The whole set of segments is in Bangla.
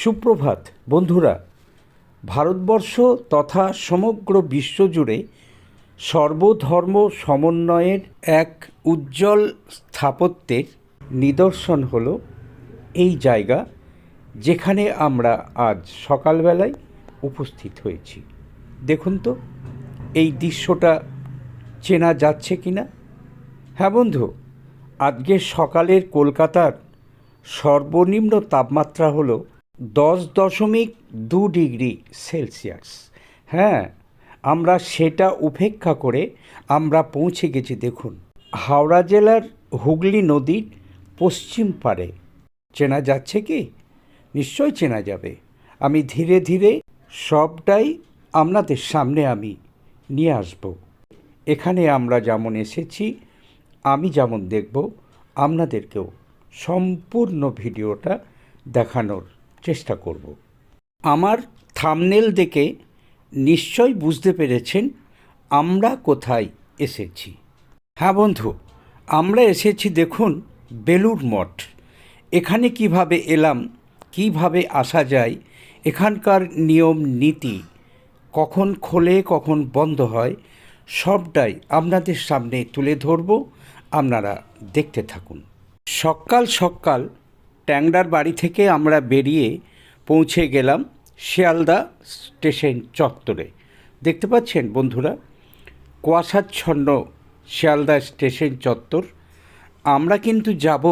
সুপ্রভাত, বন্ধুরা। ভারতবর্ষ তথা সমগ্র বিশ্বজুড়ে সর্বধর্ম সমন্বয়ের এক উজ্জ্বল স্থাপত্যের নিদর্শন হল এই জায়গা, যেখানে আমরা আজ সকালবেলায় উপস্থিত হয়েছি। দেখুন তো, এই দৃশ্যটা চেনা যাচ্ছে কি না হ্যাঁ বন্ধু, আজকে সকালের কলকাতার সর্বনিম্ন তাপমাত্রা হলো দশ দশমিক দু ডিগ্রি সেলসিয়াস। হ্যাঁ আমরা সেটা উপেক্ষা করে আমরা পৌঁছে গেছি, দেখুন। হাওড়া জেলার হুগলি নদীর পশ্চিম পারে চেনা যাচ্ছে কি? নিশ্চয় চেনা যাবে। আমি ধীরে ধীরে সবটাই আপনাদের সামনে আমি নিয়ে আসব। এখানে আমরা যেমন এসেছি, আমি যেমন দেখব, আপনাদেরকেও সম্পূর্ণ ভিডিওটা দেখানোর চেষ্টা করব। আমার থামনেল দেখে নিশ্চয় বুঝতে পেরেছেন আমরা কোথায় এসেছি। হ্যাঁ বন্ধু, আমরা এসেছি দেখুন বেলুর মঠ। এখানে কীভাবে এলাম, কীভাবে আসা যায়, এখানকার নিয়ম, নীতি, কখন খোলে, কখন বন্ধ হয়, সবটাই আপনাদের সামনে তুলে ধরব। আপনারা দেখতে থাকুন। সকাল সকাল ট্যাংরার বাড়ি থেকে আমরা বেরিয়ে পৌঁছে গেলাম শিয়ালদা স্টেশন চত্বরে। দেখতে পাচ্ছেন বন্ধুরা, কুয়াশাচ্ছন্ন শিয়ালদা স্টেশন চত্বর। আমরা কিন্তু যাব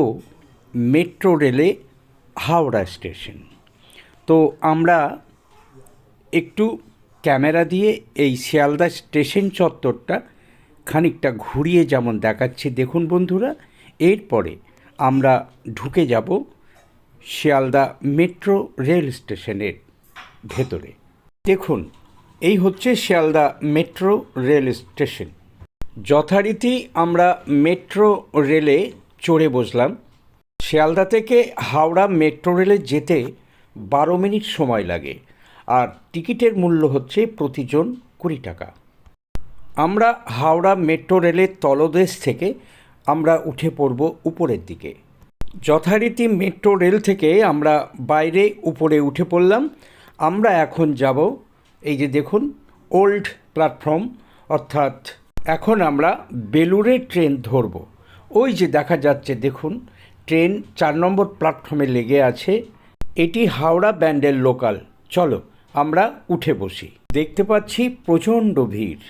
মেট্রো রেলে হাওড়া স্টেশন। তো আমরা একটু ক্যামেরা দিয়ে এই শিয়ালদা স্টেশন চত্বরটা খানিকটা ঘুরিয়ে যেমন দেখাচ্ছি, দেখুন বন্ধুরা, এরপরে আমরা ঢুকে যাব শিয়ালদা মেট্রো রেল স্টেশনের ভেতরে। দেখুন, এই হচ্ছে শিয়ালদা মেট্রো রেল স্টেশন। যথারীতি আমরা মেট্রো রেলে চড়ে বসলাম। শিয়ালদা থেকে হাওড়া মেট্রো রেলে যেতে বারো মিনিট সময় লাগে, আর টিকিটের মূল্য হচ্ছে প্রতিজন কুড়ি টাকা। আমরা হাওড়া মেট্রো রেলের তলদেশ থেকে আমরা উঠে পড়ব উপরের দিকে। যথারীতি মেট্রো রেল থেকে আমরা বাইরে উপরে উঠে পড়লাম। আমরা এখন যাব, এই যে দেখুন, ওল্ড প্ল্যাটফর্ম, অর্থাৎ এখন আমরা বেলুড়ে ট্রেন ধরব। ওই যে দেখা যাচ্ছে, দেখুন, ট্রেন চার নম্বর প্ল্যাটফর্মে লেগে আছে। এটি হাওড়া ব্যান্ডের লোকাল। চলো, আমরা উঠে বসি। দেখতে পাচ্ছি প্রচণ্ড ভিড়।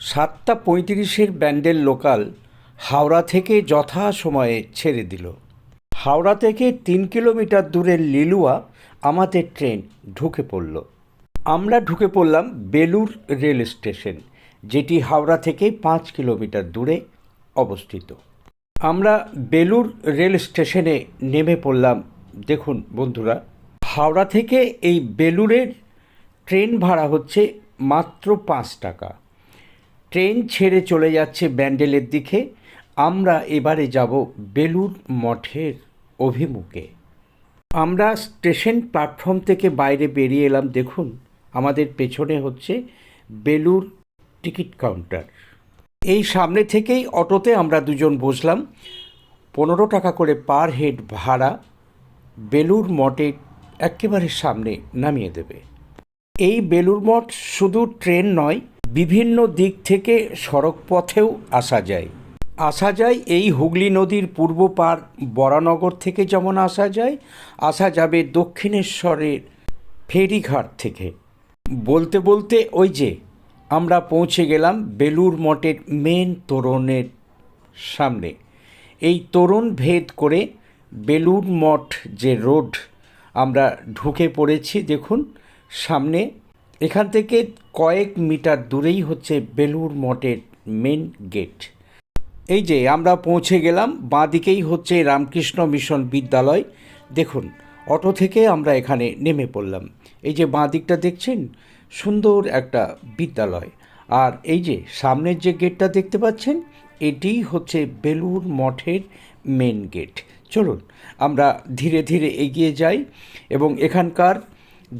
সাতটা পঁয়ত্রিশের ব্যান্ডেল লোকাল হাওড়া থেকে যথা সময়ে ছেড়ে দিল। হাওড়া থেকে তিন কিলোমিটার দূরের লিলুয়া আমাদের ট্রেন ঢুকে পড়ল। আমরা ঢুকে পড়লাম বেলুর রেল স্টেশন, যেটি হাওড়া থেকে পাঁচ কিলোমিটার দূরে অবস্থিত। আমরা বেলুর রেল স্টেশনে নেমে পড়লাম। দেখুন বন্ধুরা, হাওড়া থেকে এই বেলুরের ট্রেন ভাড়া হচ্ছে মাত্র পাঁচ টাকা। ট্রেন ছেড়ে চলে যাচ্ছে ব্যান্ডেলের দিকে। আমরা এবারে যাব বেলুর মঠের অভিমুখে। আমরা স্টেশন প্ল্যাটফর্ম থেকে বাইরে বেরিয়ে এলাম, দেখুন, আমাদের পেছনে হচ্ছে বেলুর টিকিট কাউন্টার। এই সামনে থেকেই অটোতে আমরা দুজন বসলাম, পনেরো টাকা করে পার হেড ভাড়া, বেলুর মঠের একেবারে সামনে নামিয়ে দেবে। এই বেলুর মঠ শুধু ট্রেন নয়, বিভিন্ন দিক থেকে সড়ক পথেও আসা যায়। আসা যায় এই হুগলি নদীর পূর্ব পার বরানগর থেকে যেমন আসা যায়, আসা যাবে দক্ষিণেশ্বরের ফেরিঘাট থেকে। বলতে বলতে ওই যে আমরা পৌঁছে গেলাম বেলুর মঠের মেন তোরণের সামনে। এই তোরণ ভেদ করে বেলুর মঠ যে রোড, আমরা ঢুকে পড়েছি, দেখুন সামনে। এখান থেকে কয়েক মিটার দূরেই হচ্ছে বেলুর মঠের মেন গেট এই যে আমরা পৌঁছে গেলাম বাঁ দিকেই হচ্ছে রামকৃষ্ণ মিশন বিদ্যালয়। দেখুন, অটো থেকে আমরা এখানে নেমে পড়লাম। এই যে বাঁ দিকটা দেখছেন, সুন্দর একটা বিদ্যালয়। আর এই যে সামনের যে গেটটা দেখতে পাচ্ছেন এটিই হচ্ছে বেলুর মঠের মেন গেট চলুন, আমরা ধীরে ধীরে এগিয়ে যাই এবং এখানকার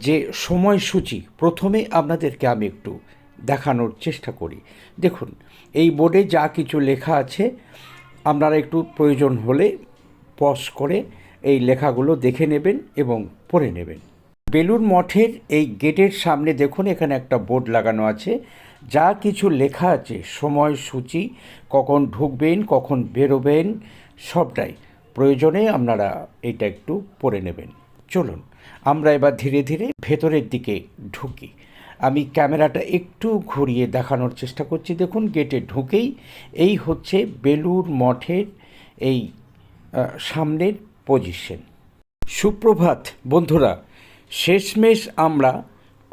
যে সময়সূচি, প্রথমে আপনাদেরকে আমি একটু দেখানোর চেষ্টা করি। দেখুন, এই বোর্ডে যা কিছু লেখা আছে, আপনারা একটু প্রয়োজন হলে পজ করে এই লেখাগুলো দেখে নেবেন এবং পড়ে নেবেন। বেলুর মঠের এই গেটের সামনে দেখুন, এখানে একটা বোর্ড লাগানো আছে। যা কিছু লেখা আছে সময়সূচি কখন ঢুকবেন, কখন বেরোবেন, সবটাই। প্রয়োজনে আপনারা এটা একটু পড়ে নেবেন। চলুন, আমরা এবার ধীরে ধীরে ভেতরের দিকে ঢুকি। আমি ক্যামেরাটা একটু ঘুরিয়ে দেখানোর চেষ্টা করছি। দেখুন, গেটে ঢুকেই এই হচ্ছে বেলুর মঠের এই সামনের পজিশন সুপ্রভাত বন্ধুরা, শেষমেশ আমরা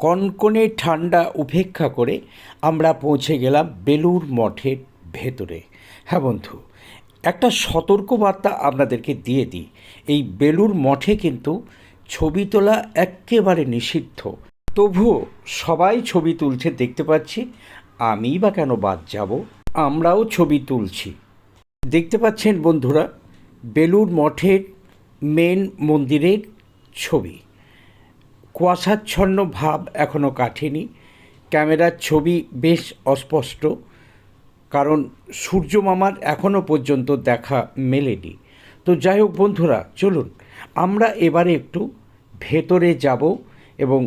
কনকনে ঠান্ডা উপেক্ষা করে আমরা পৌঁছে গেলাম বেলুর মঠের ভেতরে। হ্যাঁ বন্ধু, একটা সতর্কবার্তা আপনাদেরকে দিয়ে দিই। এই বেলুর মঠে কিন্তু ছবি তোলা একেবারে নিষিদ্ধ। তবুও সবাই ছবি তুলছে, দেখতে পাচ্ছি। আমি বা কেন বাদ যাব? আমরাও ছবি তুলছি। দেখতে পাচ্ছেন বন্ধুরা বেলুর মঠের মেন মন্দিরের ছবি। কুয়াশাচ্ছন্ন ভাব এখনও কাটেনি ক্যামেরার ছবি বেশ অস্পষ্ট, কারণ সূর্য মামার এখনও পর্যন্ত দেখা মেলেনি। তো যাই হোক বন্ধুরা, চলুন, আমরা এবারে একটু ভেতরে যাব এবং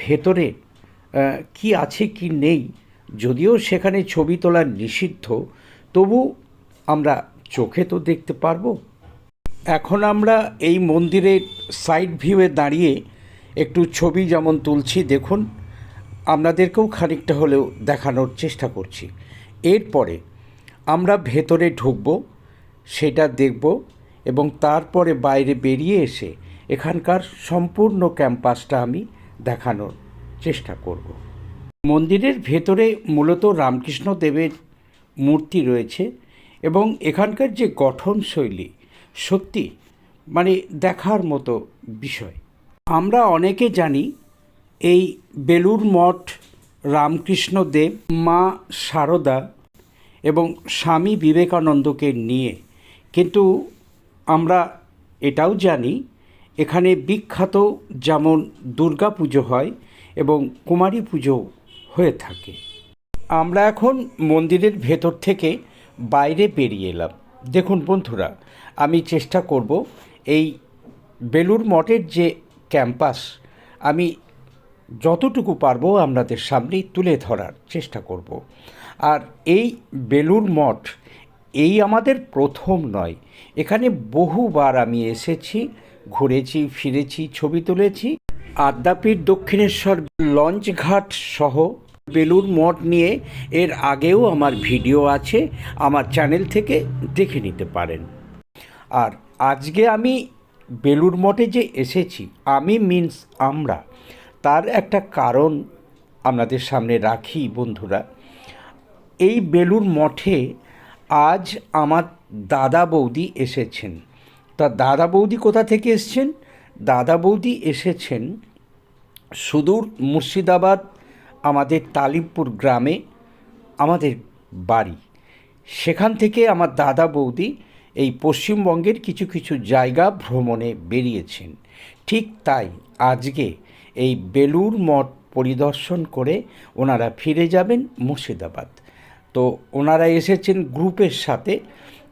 ভেতরে কি আছে কি নেই, যদিও সেখানে ছবি তোলা নিষিদ্ধ, তবু আমরা চোখে তো দেখতে পারব। এখন আমরা এই মন্দিরের সাইড ভিউয়ে দাঁড়িয়ে একটু ছবি যেমন তুলছি, দেখুন, আপনাদেরকেও খানিকটা হলেও দেখানোর চেষ্টা করছি। এরপরে আমরা ভেতরে ঢুকবো, সেটা দেখব এবং তারপরে বাইরে বেরিয়ে এসে এখানকার সম্পূর্ণ ক্যাম্পাসটা আমি দেখানোর চেষ্টা করব। মন্দিরের ভেতরে মূলত রামকৃষ্ণ দেবের মূর্তি রয়েছে এবং এখানকার যে গঠনশৈলী সত্যি মানে দেখার মতো বিষয়। আমরা অনেকে জানি এই বেলুর মঠ, রামকৃষ্ণ দেব, মা সারদা এবং স্বামী বিবেকানন্দকে নিয়ে। কিন্তু আমরা এটাও জানি এখানে বিখ্যাত যেমন দুর্গা পুজো হয় এবং কুমারী পুজো হয়ে থাকে। আমরা এখন মন্দিরের ভেতর থেকে বাইরে বেরিয়ে এলাম। দেখুন বন্ধুরা, আমি চেষ্টা করব এই বেলুর মঠের যে ক্যাম্পাস, আমি যতটুকু পারব আপনাদের সামনে তুলে ধরার চেষ্টা করব। আর এই বেলুর মঠ এই আমাদের প্রথম নয়, এখানে বহুবার আমি এসেছি ঘুরেছি, ফিরেছি, ছবি তুলেছি। আদ্যাপীঠ দক্ষিণেশ্বর লঞ্চ ঘাট সহ বেলুর মঠ নিয়ে এর আগেও আমার ভিডিও আছে, আমার চ্যানেল থেকে দেখে নিতে পারেন। আর আজকে আমি বেলুর মঠে যে এসেছি, আমি মিন্স আমরা, তার একটা কারণ আপনাদের সামনে রাখি বন্ধুরা। এই বেলুর মঠে আজ আমার দাদা বৌদি এসেছেন। তা দাদা বৌদি কোথা থেকে এসছেন? দাদা বৌদি এসেছেন সুদূর মুর্শিদাবাদ, আমাদের তালিমপুর গ্রামে, আমাদের বাড়ি। সেখান থেকে আমার দাদা বৌদি এই পশ্চিমবঙ্গের কিছু কিছু জায়গা ভ্রমণে বেরিয়েছেন। ঠিক তাই আজকে এই বেলুর মঠ পরিদর্শন করে ওনারা ফিরে যাবেন মুর্শিদাবাদ। তো ওনারা এসেছেন গ্রুপের সাথে।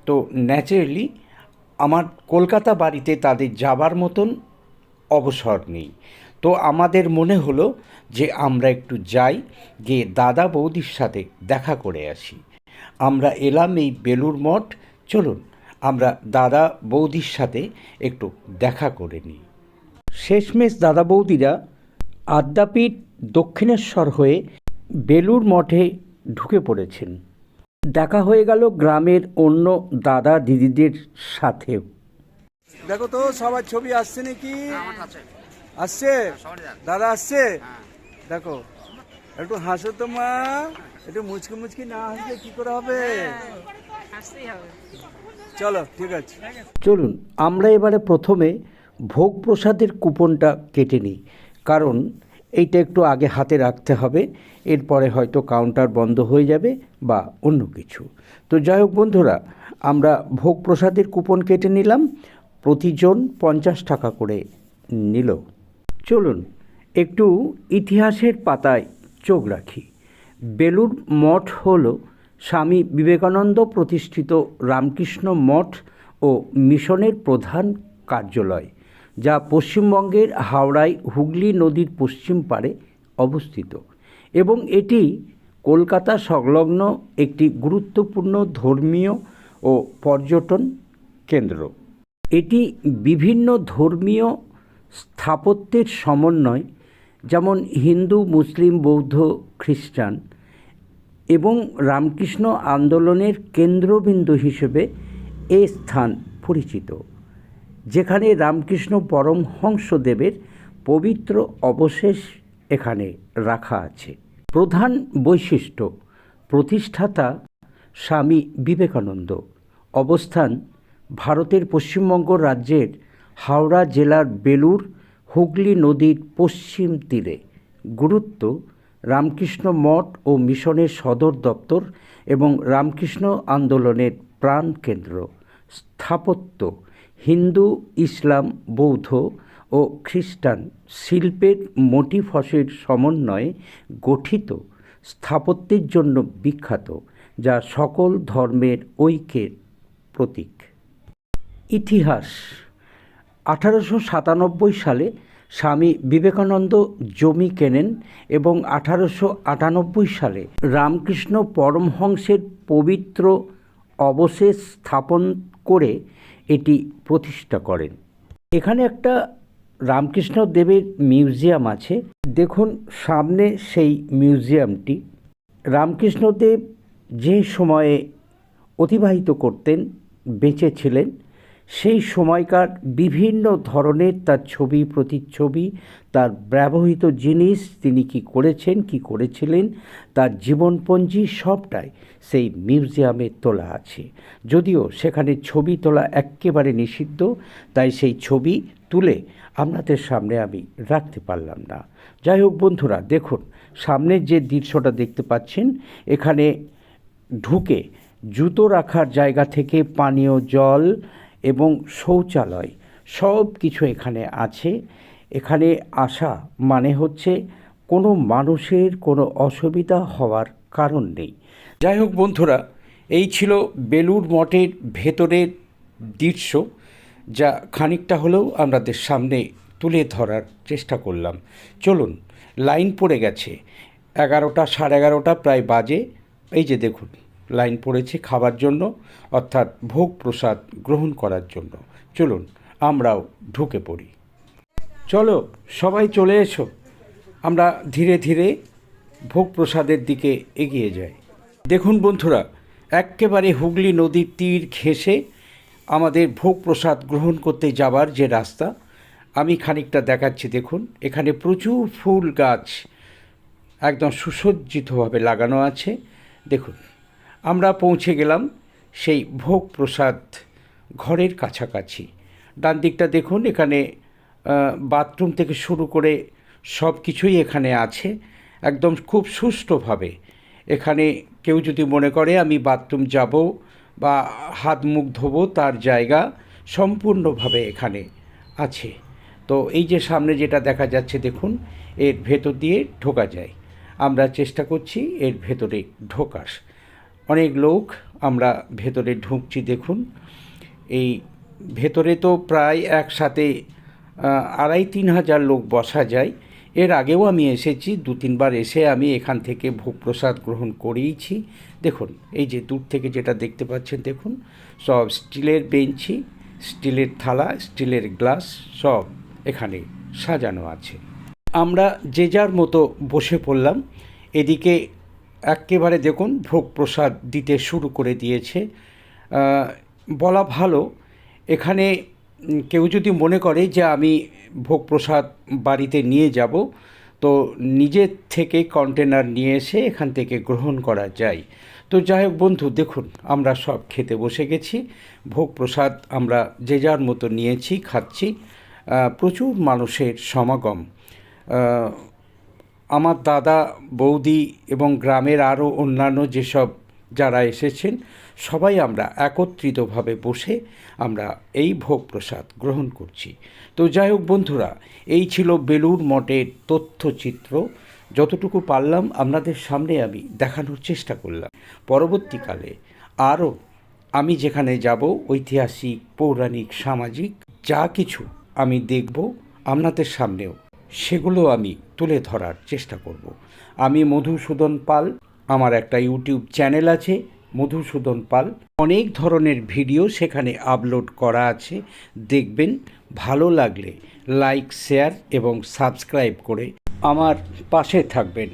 তো ন্যাচারালি আমার কলকাতা বাড়িতে তাদের যাবার মতন অবসর নেই। তো আমাদের মনে হলো যে আমরা একটু যাই, গিয়ে দাদা বৌদির সাথে দেখা করে আসি। আমরা এলাম এই বেলুর মঠ, চলুন আমরা দাদা বৌদির সাথে একটু দেখা করে নিই। শেষমেশ দাদা বৌদিরা আদ্যাপীঠ দক্ষিণেশ্বর হয়ে বেলুর মঠে ঢুকে পড়েছেন। দেখা হয়ে গেল গ্রামের অন্য দাদা দিদিদের সাথেও। দেখো তো সবার ছবি আসছে নাকি? আসছে? দাদা আসছে? দেখো একটু হাসো তো মা। একটু মুচকি মুচকি না হাসলে কি করে হবে? চলো ঠিক আছে। চলুন আমরা এবারে প্রথমে ভোগ প্রসাদের কুপনটা কেটে নিই। কারণ এইটা একটু আগে হাতে রাখতে হবে, এরপরে হয়তো কাউন্টার বন্ধ হয়ে যাবে বা অন্য কিছু। তো যাই হোক বন্ধুরা, আমরা ভোগ প্রসাদের কুপন কেটে নিলাম, প্রতিজন পঞ্চাশ টাকা করে নিল। চলুন, একটু ইতিহাসের পাতায় চোখ রাখি। বেলুর মঠ হল স্বামী বিবেকানন্দ প্রতিষ্ঠিত রামকৃষ্ণ মঠ ও মিশনের প্রধান কার্যালয়। যা পশ্চিমবঙ্গের হাওড়ায় হুগলি নদীর পশ্চিম পাড়ে অবস্থিত এবং এটি কলকাতা সংলগ্ন একটি গুরুত্বপূর্ণ ধর্মীয় ও পর্যটন কেন্দ্র। এটি বিভিন্ন ধর্মীয় স্থাপত্যের সমন্বয়, যেমন হিন্দু, মুসলিম, বৌদ্ধ, খ্রিস্টান এবং রামকৃষ্ণ আন্দোলনের কেন্দ্রবিন্দু হিসেবে এ স্থান পরিচিত। যেখানে রামকৃষ্ণ পরমহংসদেবের পবিত্র অবশেষ এখানে রাখা আছে। প্রধান বৈশিষ্ট্য, প্রতিষ্ঠাতা স্বামী বিবেকানন্দ। অবস্থান, ভারতের পশ্চিমবঙ্গ রাজ্যের হাওড়া জেলার বেলুর হুগলি নদীর পশ্চিম তীরে। গুরুত্ব, রামকৃষ্ণ মঠ ও মিশনের সদর দপ্তর এবং রামকৃষ্ণ আন্দোলনের প্রাণকেন্দ্র। স্থাপত্য হিন্দু, ইসলাম, বৌদ্ধ ও খ্রিস্টান শিল্পের মোটিফসের সমন্বয়ে গঠিত স্থাপত্যের জন্য বিখ্যাত, যা সকল ধর্মের ঐক্যের প্রতীক। ইতিহাস। আঠারোশো সাতানব্বই সালে স্বামী বিবেকানন্দ জমি কেনেন এবং আঠারোশো আটানব্বই সালে রামকৃষ্ণ পরমহংসের পবিত্র অবশেষ স্থাপন করে এটি প্রতিষ্ঠা করেন। এখানে একটা রামকৃষ্ণ দেবের মিউজিয়াম আছে। দেখুন, সামনে সেই মিউজিয়ামটি। রামকৃষ্ণদেব যে সময়ে অতিবাহিত করতেন বেঁচে ছিলেন সেই সময়কার বিভিন্ন ধরনের তার ছবি, প্রতিচ্ছবি, তার ব্যবহৃত জিনিস তিনি কি করেছেন, কি করেছিলেন, তার জীবনপঞ্জি সবটাই সেই মিউজিয়ামে তোলা আছে। যদিও সেখানে ছবি তোলা একেবারে নিষিদ্ধ, তাই সেই ছবি তুলে আপনাদের সামনে আমি রাখতে পারলাম না। যাই হোক বন্ধুরা, দেখুন সামনের যে দৃশ্যটা দেখতে পাচ্ছেন, এখানে ঢুকে জুতো রাখার জায়গা থেকে পানীয় জল এবং শৌচালয় সব কিছু এখানে আছে। এখানে আসা মানে হচ্ছে কোনো মানুষের কোনো অসুবিধা হওয়ার কারণ নেই। যাই হোক বন্ধুরা, এই ছিল বেলুর মঠের ভেতরের দৃশ্য, যা খানিকটা হলেও আমাদের সামনে তুলে ধরার চেষ্টা করলাম। চলুন, লাইন পড়ে গেছে। এগারোটা, সাড়ে এগারোটা প্রায় বাজে। এই যে দেখুন, লাইন পড়েছে খাবার জন্য, অর্থাৎ ভোগ প্রসাদ গ্রহণ করার জন্য। চলুন, আমরাও ঢুকে পড়ি। চলো, সবাই চলে এসো। আমরা ধীরে ধীরে ভোগ প্রসাদের দিকে এগিয়ে যাই। দেখুন বন্ধুরা একেবারে হুগলি নদীর তীর ঘেঁষে আমাদের ভোগ প্রসাদ গ্রহণ করতে যাবার যে রাস্তা, আমি খানিকটা দেখাচ্ছি দেখুন। এখানে প্রচুর ফুল গাছ একদম সুসজ্জিতভাবে লাগানো আছে। দেখুন, আমরা পৌঁছে গেলাম সেই ভোগ প্রসাদ ঘরের কাছাকাছি। ডান দিকটা দেখুন, এখানে বাথরুম থেকে শুরু করে সব কিছুই এখানে আছে, একদম খুব সুষ্ঠুভাবে। এখানে কেউ যদি মনে করে আমি বাথরুম যাব বা হাত মুখ ধোবো, তার জায়গা সম্পূর্ণভাবে এখানে আছে। তো এই যে সামনে যেটা দেখা যাচ্ছে, দেখুন, এর ভেতর দিয়ে ঢোকা যায়। আমরা চেষ্টা করছি এর ভেতরে ঢোকার। অনেক লোক আমরা ভেতরে ঢুকছি, দেখুন। এই ভেতরে তো প্রায় একসাথে আড়াই তিন হাজার লোক বসা যায়। এর আগেও আমি এসেছি, দু তিনবার এসে আমি এখান থেকে ভোগ প্রসাদ গ্রহণ করেইছি। দেখুন, এই যে দূর থেকে যেটা দেখতে পাচ্ছেন, দেখুন, সব স্টিলের বেঞ্চি, স্টিলের থালা, স্টিলের গ্লাস, সব এখানে সাজানো আছে। আমরা যে যার মতো বসে পড়লাম, এদিকে একেবারে দেখুন, ভোগ প্রসাদ দিতে শুরু করে দিয়েছে। বলা ভালো, এখানে কেউ যদি মনে করে যে আমি ভোগ প্রসাদ বাড়িতে নিয়ে যাব, তো নিজের থেকে কন্টেনার নিয়ে এসে এখান থেকে গ্রহণ করা যায়। তো যাই হোক বন্ধু, দেখুন, আমরা সব খেতে বসে গেছি। ভোগ প্রসাদ আমরা যে যার মতো নিয়েছি, খাচ্ছি। প্রচুর মানুষের সমাগম। আমার দাদা, বৌদি এবং গ্রামের আরও অন্যান্য যেসব যারা এসেছেন, সবাই আমরা একত্রিতভাবে বসে আমরা এই ভোগ প্রসাদ গ্রহণ করছি। তো যাই হোক বন্ধুরা, এই ছিল বেলুর মঠের তথ্যচিত্র। যতটুকু পারলাম আপনাদের সামনে আমি দেখানোর চেষ্টা করলাম। পরবর্তীকালে আরও আমি যেখানে যাব, ঐতিহাসিক, পৌরাণিক, সামাজিক, যা কিছু আমি দেখব আপনাদের সামনেও, সেগুলো আমি তুলে ধরার চেষ্টা করব। আমি মধুসূদন পাল আমার একটা ইউটিউব চ্যানেল আছে, মধুসূদন পাল। অনেক ধরনের ভিডিও সেখানে আপলোড করা আছে। দেখবেন, ভালো লাগলে লাইক, শেয়ার এবং সাবস্ক্রাইব করে আমার পাশে থাকবেন।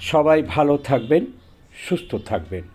সবাই ভালো থাকবেন, সুস্থ থাকবেন।